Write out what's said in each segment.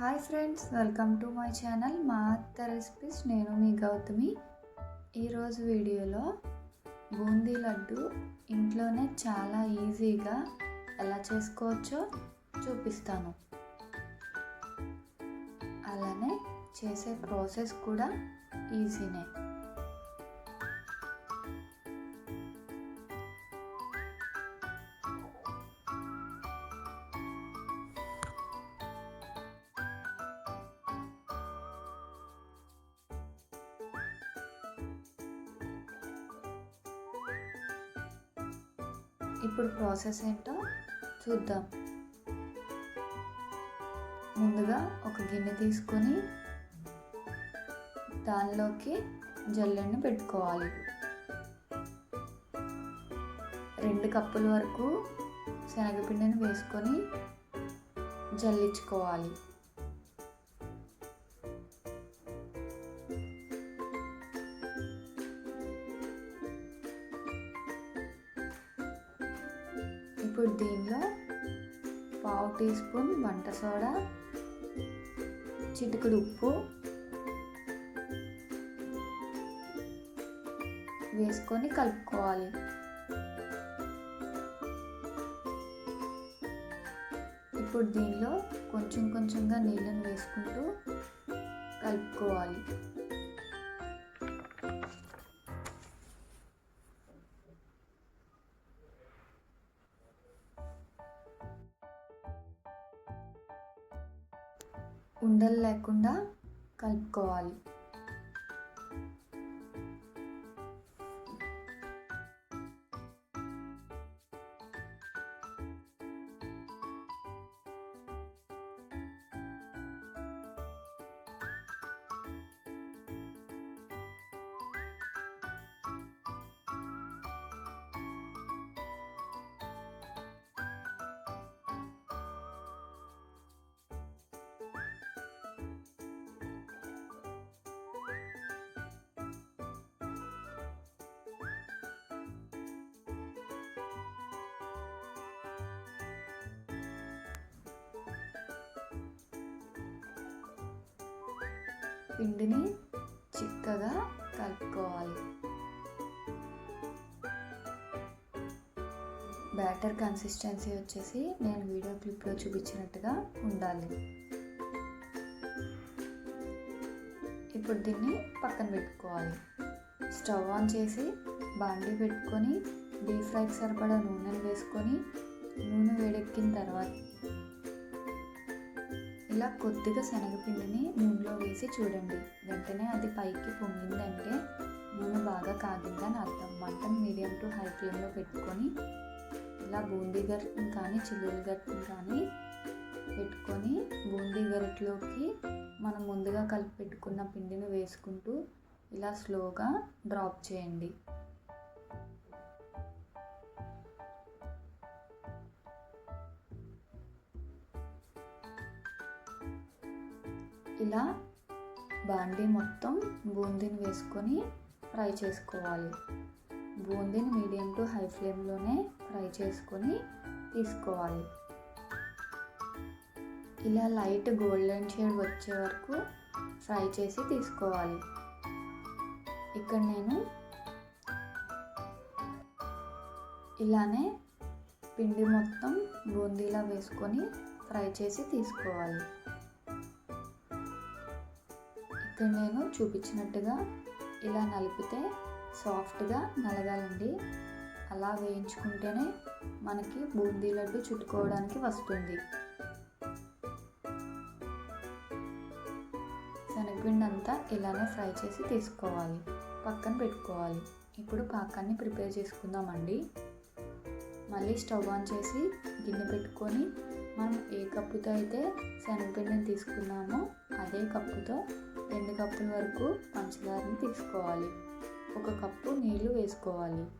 Hi friends welcome to my channel మా అత్త recipes. నేను మీ గౌతమి. ఈరోజు వీడియోలో బూందీ లడ్డు ఇంట్లోనే చాలా ఈజీగా ఎలా చేసుకోవచ్చో చూపిస్తాను. అలానే చేసే ప్రాసెస్ కూడా ఈజీనే. ఇప్పుడు ప్రాసెస్ ఏంటో చూద్దాం. ముందుగా ఒక గిన్నె తీసుకొని దానిలోకి జల్లెడని పెట్టుకోవాలి. రెండు కప్పుల వరకు శనగపిండిని వేసుకొని జల్లించుకోవాలి. స్పూన్ వంట సోడా చిటికెడు ఉప్పు వేసుకొని కలుపుకోవాలి. ఇప్పుడు దీనిలో కొంచెం కొంచెంగా నీళ్ళను వేసుకుంటూ కలుపుకోవాలి. ఉండలు లేకుండా కలుపుకోవాలి. పిండిని చిక్కగా కలుపుకోవాలి. బ్యాటర్ కన్సిస్టెన్సీ వచ్చేసి నేను వీడియో క్లిప్లో చూపించినట్టుగా ఉండాలి. ఇప్పుడు దీన్ని పక్కన పెట్టుకోవాలి. స్టవ్ ఆన్ చేసి బాండీ పెట్టుకొని డీప్ ఫ్రైకి సరిపడా నూనెను వేసుకొని నూనె వేడెక్కిన తర్వాత ఇలా కొద్దిగా శనగపిండిని నూనెలో వేసి చూడండి. వెంటనే అది పైకి పొంగిందంటే నూనె బాగా కాగిందని అర్థం. మంటను మీడియం టు హై ఫ్లేమ్లో పెట్టుకొని ఇలా బూందీ గరిటని కానీ చిల్లులు గరిటెని కానీ పెట్టుకొని బూందీ గరిటలోకి మనం ముందుగా కలిపి పెట్టుకున్న పిండిని వేసుకుంటూ ఇలా స్లోగా డ్రాప్ చేయండి. ఇలా బాండీ మొత్తం బూందీని వేసుకొని ఫ్రై చేసుకోవాలి. బూందీని మీడియం టు హై ఫ్లేమ్లోనే ఫ్రై చేసుకొని తీసుకోవాలి. ఇలా లైట్ గోల్డెన్ షేడ్ వచ్చే వరకు ఫ్రై చేసి తీసుకోవాలి. ఇక్కడ నేను ఇలానే పిండి మొత్తం బూందీలా వేసుకొని ఫ్రై చేసి తీసుకోవాలి. ఇక్కడ నేను చూపించినట్టుగా ఇలా నలిపితే సాఫ్ట్గా నలగాలండి. అలా వేయించుకుంటేనే మనకి బూందీ లడ్డు చుట్టుకోవడానికి వస్తుంది. శనగపిండి అంతా ఇలానే ఫ్రై చేసి తీసుకోవాలి. పక్కన పెట్టుకోవాలి. ఇప్పుడు పాకాన్ని ప్రిపేర్ చేసుకుందామండి. మళ్ళీ స్టవ్ ఆన్ చేసి గిన్నె పెట్టుకొని మనం ఏ కప్పుతో అయితే శనగపిండిని తీసుకున్నామో అదే కప్పుతో రెండు కప్పుల వరకు పంచదారని తీసుకోవాలి. ఒక కప్పు నీళ్ళు వేసుకోవాలి.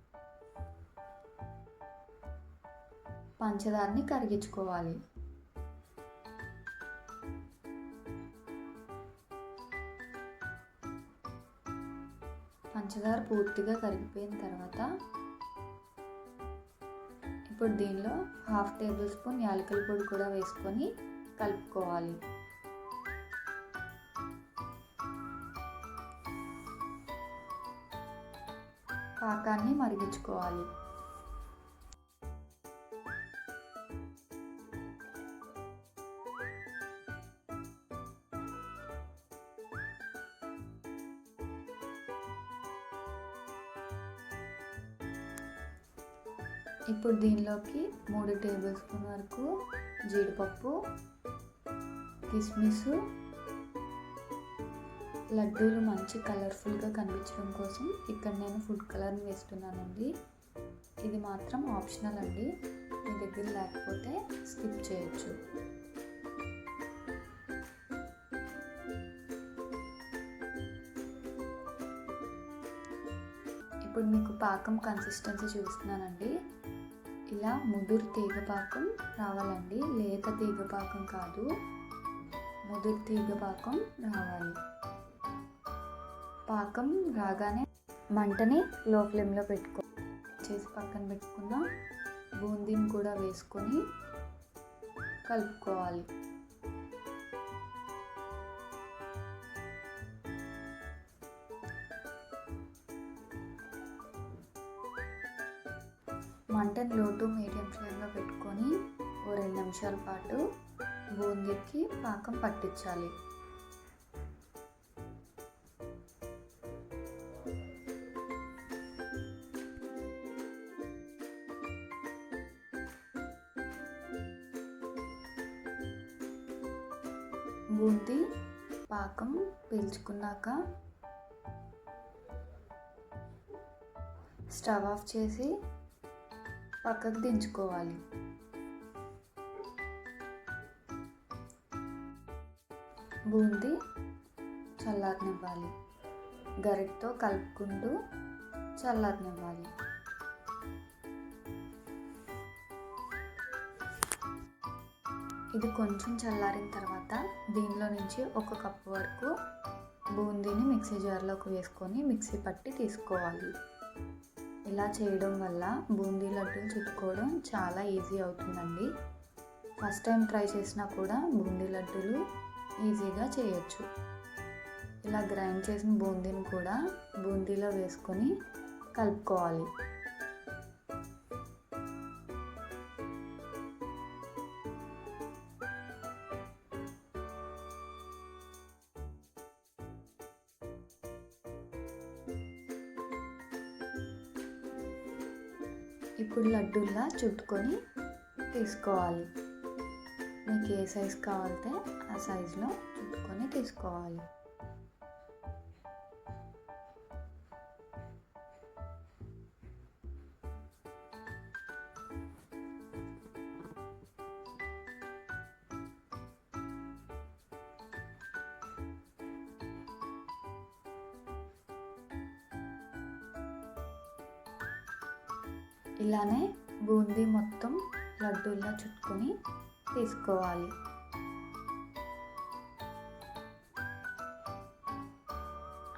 పంచదారని కరిగించుకోవాలి. పంచదార పూర్తిగా కరిగిపోయిన తర్వాత ఇప్పుడు దీనిలో హాఫ్ టేబుల్ స్పూన్ యాలకుల పొడి కూడా వేసుకొని కలుపుకోవాలి. పాకాన్ని మరిగించుకోవాలి. ఇప్పుడు దీనిలోకి మూడు టేబుల్ స్పూన్ వరకు జీడిపప్పు కిస్మిస్ లడ్డూలు మంచి కలర్ఫుల్గా కనిపించడం కోసం ఇక్కడ నేను ఫుడ్ కలర్ని వేస్తున్నానండి. ఇది మాత్రం ఆప్షనల్ అండి. మీ దగ్గర లేకపోతే స్కిప్ చేయొచ్చు. ఇప్పుడు మీకు పాకం కన్సిస్టెన్సీ చూస్తున్నానండి ఇలా ముదురు తీగ పాకం రావాలండి. లేత తీగ పాకం కాదు. ముదురు తీగ పాకం రావాలి. పాకం రాగానే మంటని లో ఫ్లేమ్లో పెట్టుకో. చేసి పక్కన పెట్టుకున్న బూందీని కూడా వేసుకొని కలుపుకోవాలి. మంటని లో టు మీడియం ఫ్లేమ్లో పెట్టుకొని ఓ రెండు నిమిషాల పాటు బూందీకి పాకం పట్టించాలి. పీల్చుకున్నాక స్టవ్ ఆఫ్ చేసి పక్కకు దించుకోవాలి. బూందీ చల్లారనివ్వాలి. గరిటతో కలుపుకుంటూ చల్లారనివ్వాలి. ఇది కొంచెం చల్లారిన తర్వాత దీనిలో నుంచి ఒక కప్పు వరకు బూందీని మిక్సీ జార్లోకి వేసుకొని మిక్సీ పట్టి తీసుకోవాలి. ఇలా చేయడం వల్ల బూందీ లడ్డూలు చుట్టుకోవడం చాలా ఈజీ అవుతుందండి. ఫస్ట్ టైం ట్రై చేసినా కూడా బూందీ లడ్డూలు ఈజీగా చేయొచ్చు. ఇలా గ్రైండ్ చేసిన బూందీని కూడా బూందీలో వేసుకొని కలుపుకోవాలి. ఇప్పుడు లడ్డూల్లా చుట్టుకొని తీసుకోవాలి. మీకు ఏ సైజ్ కావాలంటే ఆ సైజులో చుట్టుకొని తీసుకోవాలి. ఇలానే బూందీ మొత్తం లడ్డూల్లా చుట్టుకొని తీసుకోవాలి.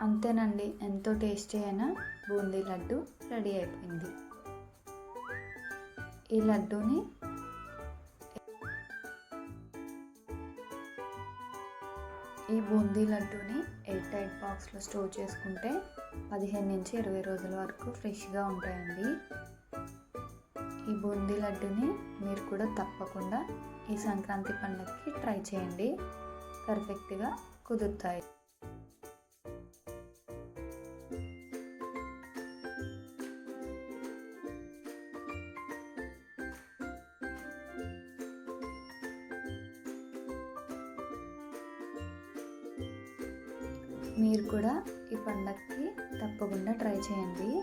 అంతేనండి ఎంతో టేస్టీ అయిన బూందీ లడ్డు రెడీ అయిపోయింది. ఈ లడ్డూని ఈ బూందీ లడ్డూని ఎయిట్ టైట్ బాక్స్లో స్టోర్ చేసుకుంటే పదిహేను నుంచి ఇరవై రోజుల వరకు ఫ్రెష్గా ఉంటాయండి. ఈ బూందీ లడ్డుని మీరు కూడా తప్పకుండా ఈ సంక్రాంతి పండుగకి ట్రై చేయండి. పర్ఫెక్ట్గా కుదురుతాయి. మీరు కూడా ఈ పండగకి తప్పకుండా ట్రై చేయండి.